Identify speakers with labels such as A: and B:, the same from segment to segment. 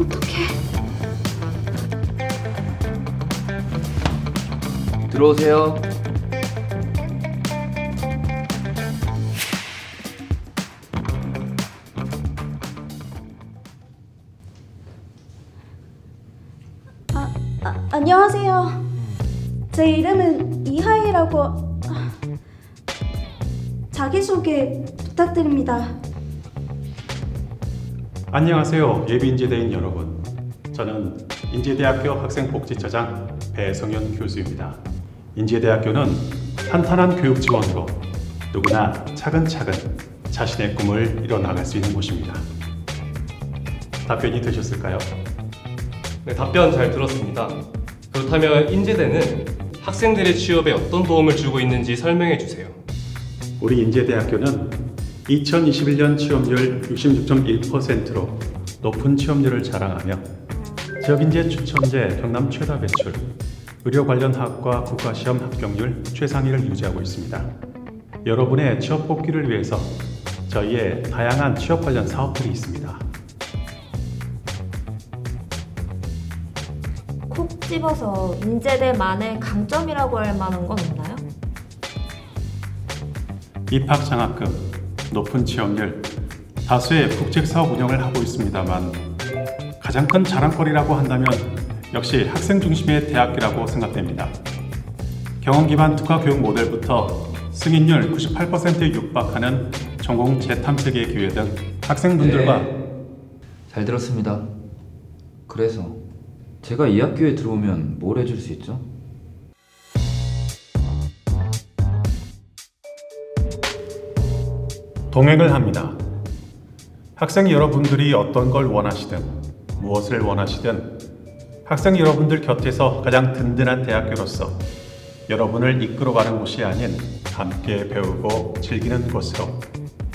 A: 어떡해. 들어오세요.
B: 아, 아, 안녕하세요. 제 이름은 이하이라고 아, 자기소개 부탁드립니다.
C: 안녕하세요. 예비인재대인 여러분. 저는 인제대학교 학생복지처장 배성현 교수입니다. 인제대학교는 탄탄한 교육 지원으로 누구나 차근차근 자신의 꿈을 이뤄나갈 수 있는 곳입니다. 답변이 되셨을까요?
D: 네, 답변 잘 들었습니다. 그렇다면 인제대는 학생들의 취업에 어떤 도움을 주고 있는지 설명해 주세요.
C: 우리 인제대학교는 2021년 취업률 66.1%로 높은 취업률을 자랑하며 지역인재 추천제 경남 최다 배출, 의료 관련 학과 국가시험 합격률 최상위를 유지하고 있습니다. 여러분의 취업 복귀를 위해서 저희의 다양한 취업 관련 사업들이 있습니다.
E: 콕 집어서 인제대만의 강점이라고 할 만한 건 없나요?
C: 입학 장학금, 높은 취업률, 다수의 국책 사업 운영을 하고 있습니다만 가장 큰 자랑거리라고 한다면 역시 학생 중심의 대학교라고 생각됩니다. 경험 기반 특화 교육 모델부터 승인율 98%에 육박하는 전공 재탐색의 기회 등 학생분들과
A: 잘 들었습니다. 그래서 제가 이 학교에 들어오면 뭘 해줄 수 있죠?
C: 동행을 합니다. 학생 여러분들이 어떤 걸 원하시든 무엇을 원하시든 학생 여러분들 곁에서 가장 든든한 대학교로서 여러분을 이끌어가는 곳이 아닌 함께 배우고 즐기는 곳으로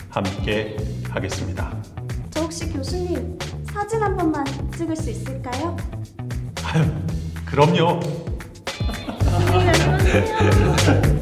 C: 함께 하겠습니다.
B: 저 혹시 교수님 사진 한 번만 찍을 수 있을까요?
C: 아유, 그럼요.
B: 가세요.